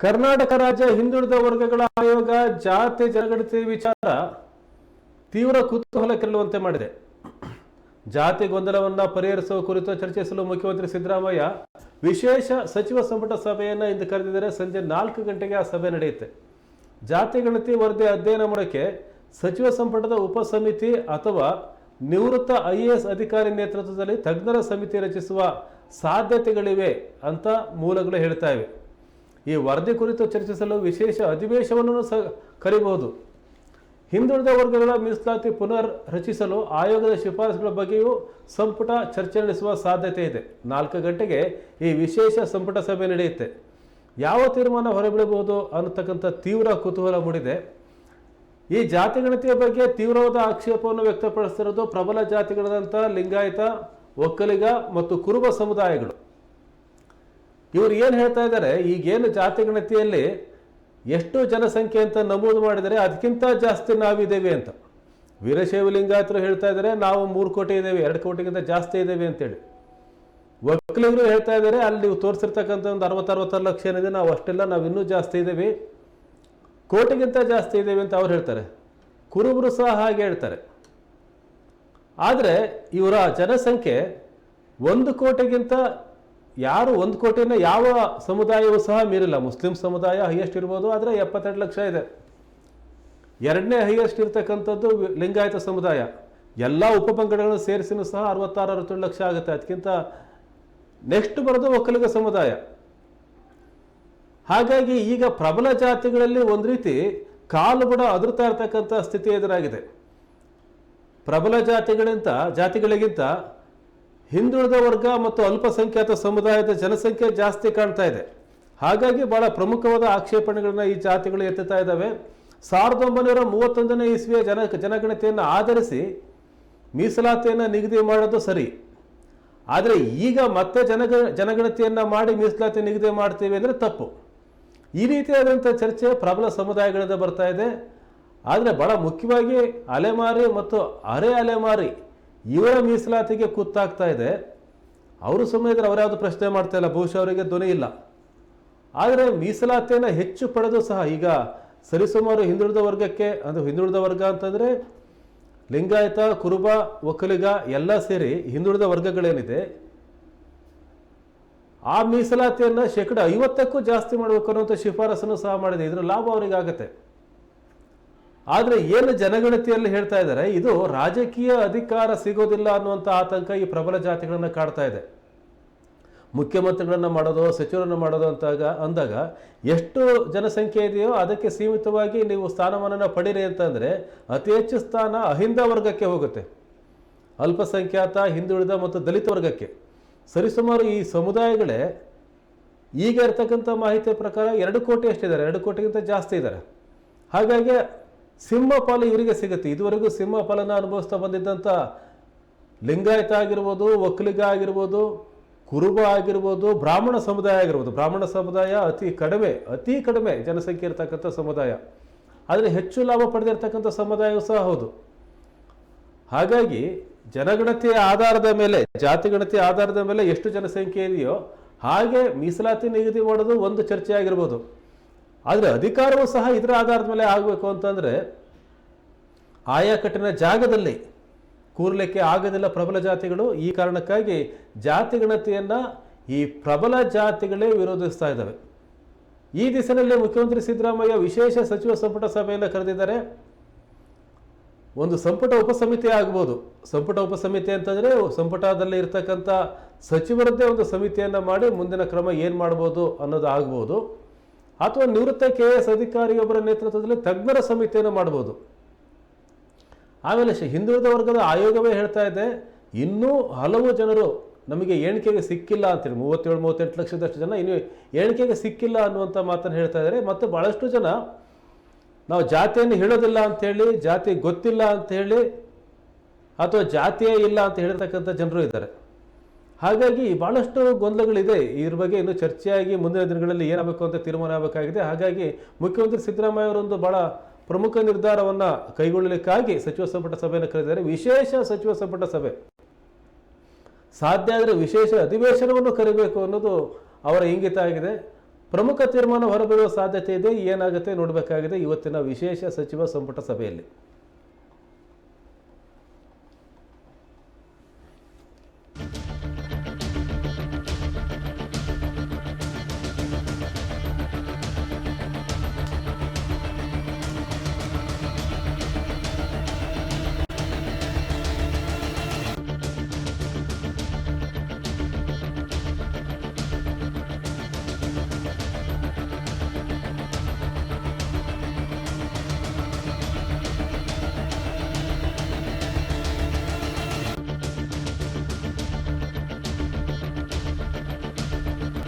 ಕರ್ನಾಟಕ ರಾಜ್ಯ ಹಿಂದುಳಿದ ವರ್ಗಗಳ ಆಯೋಗ ಜಾತಿ ಜನಗಣತಿ ವಿಚಾರ ತೀವ್ರ ಕುತೂಹಲ ಕೆರಳುವಂತೆ ಮಾಡಿದೆ. ಜಾತಿ ಗೊಂದಲವನ್ನ ಪರಿಹರಿಸುವ ಕುರಿತು ಚರ್ಚಿಸಲು ಮುಖ್ಯಮಂತ್ರಿ ಸಿದ್ದರಾಮಯ್ಯ ವಿಶೇಷ ಸಚಿವ ಸಂಪುಟ ಸಭೆಯನ್ನು ಇಂದು ಕರೆದಿದ್ದಾರೆ. ಸಂಜೆ ನಾಲ್ಕು ಗಂಟೆಗೆ ಆ ಸಭೆ ನಡೆಯುತ್ತೆ. ಜಾತಿ ಗಣತಿ ವರದಿ ಅಧ್ಯಯನ ಮಾಡೋಕ್ಕೆ ಸಚಿವ ಸಂಪುಟದ ಉಪಸಮಿತಿ ಅಥವಾ ನಿವೃತ್ತ ಐ ಎ ಎಸ್ ಅಧಿಕಾರಿ ನೇತೃತ್ವದಲ್ಲಿ ತಜ್ಞರ ಸಮಿತಿ ರಚಿಸುವ ಸಾಧ್ಯತೆಗಳಿವೆ ಅಂತ ಮೂಲಗಳು ಹೇಳ್ತಾ ಇವೆ. ಈ ವರದಿ ಕುರಿತು ಚರ್ಚಿಸಲು ವಿಶೇಷ ಅಧಿವೇಶನವನ್ನು ಸ ಕರೆಯಬಹುದು ಹಿಂದುಳಿದ ವರ್ಗಗಳ ಮೀಸಲಾತಿ ಪುನರ್ ರಚಿಸಲು ಆಯೋಗದ ಶಿಫಾರಸುಗಳ ಬಗ್ಗೆಯೂ ಸಂಪುಟ ಚರ್ಚೆ ನಡೆಸುವ ಸಾಧ್ಯತೆ ಇದೆ. ನಾಲ್ಕು ಗಂಟೆಗೆ ಈ ವಿಶೇಷ ಸಂಪುಟ ಸಭೆ ನಡೆಯುತ್ತೆ. ಯಾವ ತೀರ್ಮಾನ ಹೊರಬೀಳಬಹುದು ಅನ್ನತಕ್ಕಂಥ ತೀವ್ರ ಕುತೂಹಲ ಮೂಡಿದೆ. ಈ ಜಾತಿ ಗಣತಿಯ ಬಗ್ಗೆ ತೀವ್ರವಾದ ಆಕ್ಷೇಪವನ್ನು ವ್ಯಕ್ತಪಡಿಸ್ತಿರೋದು ಪ್ರಬಲ ಜಾತಿಗಳಾದಂಥ ಲಿಂಗಾಯತ, ಒಕ್ಕಲಿಗ ಮತ್ತು ಕುರುಬ ಸಮುದಾಯಗಳು. ಇವರು ಏನು ಹೇಳ್ತಾ ಇದ್ದಾರೆ? ಈಗೇನು ಜಾತಿ ಗಣತಿಯಲ್ಲಿ ಎಷ್ಟು ಜನಸಂಖ್ಯೆ ಅಂತ ನಮೂದು ಮಾಡಿದರೆ ಅದಕ್ಕಿಂತ ಜಾಸ್ತಿ ನಾವಿದ್ದೇವೆ ಅಂತ. ವೀರಶೈವ ಲಿಂಗಾಯತರು ಹೇಳ್ತಾ ಇದ್ದಾರೆ, ನಾವು ಮೂರು ಕೋಟಿ ಇದ್ದೇವೆ, ಎರಡು ಕೋಟಿಗಿಂತ ಜಾಸ್ತಿ ಇದ್ದೇವೆ ಅಂತೇಳಿ. ಒಕ್ಕಲಿಗರು ಹೇಳ್ತಾ ಇದ್ದಾರೆ, ಅಲ್ಲಿ ನೀವು ತೋರಿಸಿರ್ತಕ್ಕಂಥ ಒಂದು ಅರವತ್ತರವತ್ತಾರು ಲಕ್ಷ ಏನಿದೆ, ನಾವು ಅಷ್ಟೆಲ್ಲ ನಾವು ಇನ್ನೂ ಜಾಸ್ತಿ ಇದ್ದೇವೆ. ಕೋಟಿಗಿಂತ ಜಾಸ್ತಿ ಇದ್ದೇವೆ ಅಂತ ಅವ್ರು ಹೇಳ್ತಾರೆ. ಕುರುಬರು ಸಹ ಹಾಗೆ ಹೇಳ್ತಾರೆ. ಆದರೆ ಇವರ ಜನಸಂಖ್ಯೆ ಒಂದು ಕೋಟಿಗಿಂತ ಯಾರು ಒಂದು ಕೋಟಿನ ಯಾವ ಸಮುದಾಯವೂ ಸಹ ಮೀರಿಲ್ಲ. ಮುಸ್ಲಿಂ ಸಮುದಾಯ ಹೈಯೆಸ್ಟ್ ಇರ್ಬೋದು, ಆದರೆ ಎಪ್ಪತ್ತೆರಡು ಲಕ್ಷ ಇದೆ. ಎರಡನೇ ಹೈಯೆಸ್ಟ್ ಇರ್ತಕ್ಕಂಥದ್ದು ಲಿಂಗಾಯತ ಸಮುದಾಯ. ಎಲ್ಲ ಉಪಪಂಗಡಗಳನ್ನು ಸೇರಿಸಿನೂ ಸಹ ಅರವತ್ತಾರು, ಅರವತ್ತೇಳು ಲಕ್ಷ ಆಗುತ್ತೆ. ಅದಕ್ಕಿಂತ ನೆಕ್ಸ್ಟ್ ಬರೋದು ಒಕ್ಕಲಿಗ ಸಮುದಾಯ. ಹಾಗಾಗಿ ಈಗ ಪ್ರಬಲ ಜಾತಿಗಳಲ್ಲಿ ಒಂದು ರೀತಿ ಕಾಲು ಬುಡ ಅದರ್ತಾ ಇರ್ತಕ್ಕಂಥ ಸ್ಥಿತಿ ಎದುರಾಗಿದೆ. ಪ್ರಬಲ ಜಾತಿಗಳಿಂತ ಜಾತಿಗಳಿಗಿಂತ ಹಿಂದುಳಿದ ವರ್ಗ ಮತ್ತು ಅಲ್ಪಸಂಖ್ಯಾತ ಸಮುದಾಯದ ಜನಸಂಖ್ಯೆ ಜಾಸ್ತಿ ಕಾಣ್ತಾ ಇದೆ. ಹಾಗಾಗಿ ಬಹಳ ಪ್ರಮುಖವಾದ ಆಕ್ಷೇಪಣೆಗಳನ್ನ ಈ ಜಾತಿಗಳು ಎತ್ತುತ್ತಾ ಇದ್ದಾವೆ. ಸಾವಿರದ ಒಂಬೈನೂರ ಮೂವತ್ತೊಂದನೇ ಇಸ್ವಿಯ ಜನ, ಜನಗಣತಿಯನ್ನು ಆಧರಿಸಿ ಮೀಸಲಾತಿಯನ್ನು ನಿಗದಿ ಮಾಡೋದು ಸರಿ. ಆದರೆ ಈಗ ಮತ್ತೆ ಜನಗ, ಜನಗಣತಿಯನ್ನು ಮಾಡಿ ಮೀಸಲಾತಿ ನಿಗದಿ ಮಾಡ್ತೀವಿ ಅಂದರೆ ತಪ್ಪು. ಈ ರೀತಿಯಾದಂಥ ಚರ್ಚೆ ಪ್ರಬಲ ಸಮುದಾಯಗಳಿಂದ ಬರ್ತಾ ಇದೆ. ಆದರೆ ಬಹಳ ಮುಖ್ಯವಾಗಿ ಅಲೆಮಾರಿ ಮತ್ತು ಅರೆ ಅಲೆಮಾರಿ ಇವರ ಮೀಸಲಾತಿಗೆ ಕುತ್ತಾಗ್ತಾ ಇದೆ. ಅವರು ಸುಮ್ಮನೆ ಇದ್ರೆ ಅವರ್ಯಾವುದು ಪ್ರಶ್ನೆ ಮಾಡ್ತಾ ಇಲ್ಲ. ಬಹುಶಃ ಅವರಿಗೆ ಧ್ವನಿ ಇಲ್ಲ. ಆದರೆ ಮೀಸಲಾತಿಯನ್ನು ಹೆಚ್ಚು ಪಡೆದು ಸಹ ಈಗ ಸರಿಸುಮಾರು ಹಿಂದುಳಿದ ವರ್ಗಕ್ಕೆ, ಅಂದರೆ ಹಿಂದುಳಿದ ವರ್ಗ ಅಂತಂದರೆ ಲಿಂಗಾಯತ, ಕುರುಬ, ಒಕ್ಕಲಿಗ ಎಲ್ಲ ಸೇರಿ ಹಿಂದುಳಿದ ವರ್ಗಗಳೇನಿದೆ, ಆ ಮೀಸಲಾತಿಯನ್ನು ಶೇಕಡ ಐವತ್ತಕ್ಕೂ ಜಾಸ್ತಿ ಮಾಡಬೇಕು ಅನ್ನುವಂಥ ಶಿಫಾರಸನ್ನು ಸಹ ಮಾಡಿದೆ. ಇದರ ಲಾಭ ಅವರಿಗೆ ಆಗುತ್ತೆ ಆದರೆ ಏನು ಜನಗಣತಿಯಲ್ಲಿ ಹೇಳ್ತಾ ಇದ್ದಾರೆ? ಇದು ರಾಜಕೀಯ ಅಧಿಕಾರ ಸಿಗೋದಿಲ್ಲ ಅನ್ನುವಂಥ ಆತಂಕ ಈ ಪ್ರಬಲ ಜಾತಿಗಳನ್ನು ಕಾಡ್ತಾ ಇದೆ. ಮುಖ್ಯಮಂತ್ರಿಗಳನ್ನು ಮಾಡೋದು, ಸಚಿವರನ್ನು ಮಾಡೋದು ಅಂತಾಗ, ಅಂದಾಗ ಎಷ್ಟು ಜನಸಂಖ್ಯೆ ಇದೆಯೋ ಅದಕ್ಕೆ ಸೀಮಿತವಾಗಿ ನೀವು ಸ್ಥಾನಮಾನನ ಪಡೀರಿ ಅಂತಂದರೆ ಅತಿ ಹೆಚ್ಚು ಸ್ಥಾನ ಅಹಿಂದ ವರ್ಗಕ್ಕೆ ಹೋಗುತ್ತೆ. ಅಲ್ಪಸಂಖ್ಯಾತ, ಹಿಂದುಳಿದ ಮತ್ತು ದಲಿತ ವರ್ಗಕ್ಕೆ. ಸರಿಸುಮಾರು ಈ ಸಮುದಾಯಗಳೇ ಈಗ ಇರ್ತಕ್ಕಂಥ ಮಾಹಿತಿಯ ಪ್ರಕಾರ ಎರಡು ಕೋಟಿ ಅಷ್ಟಿದ್ದಾರೆ. ಎರಡು ಕೋಟಿಗಿಂತ ಜಾಸ್ತಿ ಇದ್ದಾರೆ. ಹಾಗಾಗಿ ಸಿಂಹಪಾಲು ಇವರಿಗೆ ಸಿಗುತ್ತೆ. ಇದುವರೆಗೂ ಸಿಂಹಪಾಲನ ಅನುಭವಿಸ್ತಾ ಬಂದಿದ್ದಂಥ ಲಿಂಗಾಯತ ಆಗಿರ್ಬೋದು ಒಕ್ಕಲಿಗ ಆಗಿರ್ಬೋದು, ಕುರುಬ ಆಗಿರ್ಬೋದು, ಬ್ರಾಹ್ಮಣ ಸಮುದಾಯ ಆಗಿರ್ಬೋದು. ಬ್ರಾಹ್ಮಣ ಸಮುದಾಯ ಅತಿ ಕಡಿಮೆ ಅತಿ ಕಡಿಮೆ ಜನಸಂಖ್ಯೆ ಇರತಕ್ಕಂಥ ಸಮುದಾಯ. ಆದರೆ ಹೆಚ್ಚು ಲಾಭ ಪಡೆದಿರ್ತಕ್ಕಂಥ ಸಮುದಾಯವೂ ಸಹ ಹೌದು. ಹಾಗಾಗಿ ಜನಗಣತಿಯ ಆಧಾರದ ಮೇಲೆ ಜಾತಿಗಣತಿಯ ಆಧಾರದ ಮೇಲೆ ಎಷ್ಟು ಜನಸಂಖ್ಯೆ ಇದೆಯೋ ಹಾಗೆ ಮೀಸಲಾತಿ ನಿಗದಿ ಮಾಡೋದು ಒಂದು ಚರ್ಚೆ ಆಗಿರ್ಬೋದು ಆದರೆ ಅಧಿಕಾರವೂ ಸಹ ಇದರ ಆಧಾರದ ಮೇಲೆ ಆಗಬೇಕು ಅಂತಂದರೆ ಆಯಾಕಟ್ಟಿನ ಜಾಗದಲ್ಲಿ ಕೂರಲಿಕ್ಕೆ ಆಗೋದಿಲ್ಲ ಪ್ರಬಲ ಜಾತಿಗಳು. ಈ ಕಾರಣಕ್ಕಾಗಿ ಜಾತಿ ಗಣತಿಯನ್ನು ಈ ಪ್ರಬಲ ಜಾತಿಗಳೇ ವಿರೋಧಿಸ್ತಾ ಇದ್ದಾವೆ. ಈ ದಿಸೆಯಲ್ಲಿ ಮುಖ್ಯಮಂತ್ರಿ ಸಿದ್ದರಾಮಯ್ಯ ವಿಶೇಷ ಸಚಿವ ಸಂಪುಟ ಸಭೆಯನ್ನು ಕರೆದಿದ್ದಾರೆ. ಒಂದು ಸಂಪುಟ ಉಪಸಮಿತಿ ಆಗ್ಬೋದು. ಸಂಪುಟ ಉಪಸಮಿತಿ ಅಂತಂದರೆ ಸಂಪುಟದಲ್ಲಿ ಇರ್ತಕ್ಕಂಥ ಸಚಿವರದ್ದೇ ಒಂದು ಸಮಿತಿಯನ್ನು ಮಾಡಿ ಮುಂದಿನ ಕ್ರಮ ಏನು ಮಾಡ್ಬೋದು ಅನ್ನೋದು ಆಗ್ಬೋದು. ಅಥವಾ ನಿವೃತ್ತ ಕೆ ಎಸ್ ಅಧಿಕಾರಿಯೊಬ್ಬರ ನೇತೃತ್ವದಲ್ಲಿ ತಜ್ಞರ ಸಮಿತಿಯನ್ನು ಮಾಡ್ಬೋದು ಆಮೇಲೆ ಹಿಂದುಳಿದ ವರ್ಗದ ಆಯೋಗವೇ ಹೇಳ್ತಾ ಇದೆ, ಇನ್ನೂ ಹಲವು ಜನರು ನಮಗೆ ಎಣಿಕೆಗೆ ಸಿಕ್ಕಿಲ್ಲ ಅಂತೇಳಿ ಮೂವತ್ತೇಳು, ಮೂವತ್ತೆಂಟು ಲಕ್ಷದಷ್ಟು ಜನ ಇನ್ನು ಎಣಿಕೆಗೆ ಸಿಕ್ಕಿಲ್ಲ ಅನ್ನುವಂಥ ಮಾತನ್ನು ಹೇಳ್ತಾ ಇದ್ದಾರೆ. ಮತ್ತು ಭಾಳಷ್ಟು ಜನ ನಾವು ಜಾತಿಯನ್ನು ಹೇಳೋದಿಲ್ಲ ಅಂಥೇಳಿ ಜಾತಿ ಗೊತ್ತಿಲ್ಲ ಅಂಥೇಳಿ ಅಥವಾ ಜಾತಿಯೇ ಇಲ್ಲ ಅಂತ ಹೇಳ್ತಕ್ಕಂಥ ಜನರು ಇದ್ದಾರೆ. ಹಾಗಾಗಿ ಬಹಳಷ್ಟು ಗೊಂದಲಗಳಿದೆ. ಇದ್ರ ಬಗ್ಗೆ ಇನ್ನು ಚರ್ಚೆಯಾಗಿ ಮುಂದಿನ ದಿನಗಳಲ್ಲಿ ಏನಾಗಬೇಕು ಅಂತ ತೀರ್ಮಾನ ಆಗಬೇಕಾಗಿದೆ. ಹಾಗಾಗಿ ಮುಖ್ಯಮಂತ್ರಿ ಸಿದ್ದರಾಮಯ್ಯ ಅವರೊಂದು ಬಹಳ ಪ್ರಮುಖ ನಿರ್ಧಾರವನ್ನು ಕೈಗೊಳ್ಳಲಿಕ್ಕಾಗಿ ಸಚಿವ ಸಂಪುಟ ಸಭೆಯನ್ನು ಕರೆದಿದ್ದಾರೆ. ವಿಶೇಷ ಸಚಿವ ಸಂಪುಟ ಸಭೆ. ಸಾಧ್ಯ ಆದರೆ ವಿಶೇಷ ಅಧಿವೇಶನವನ್ನು ಕರಿಬೇಕು ಅನ್ನೋದು ಅವರ ಇಂಗಿತ ಆಗಿದೆ. ಪ್ರಮುಖ ತೀರ್ಮಾನ ಹೊರಬರುವ ಸಾಧ್ಯತೆ ಇದೆ. ಏನಾಗುತ್ತೆ ನೋಡಬೇಕಾಗಿದೆ. ಇವತ್ತಿನ ವಿಶೇಷ ಸಚಿವ ಸಂಪುಟ ಸಭೆಯಲ್ಲಿ.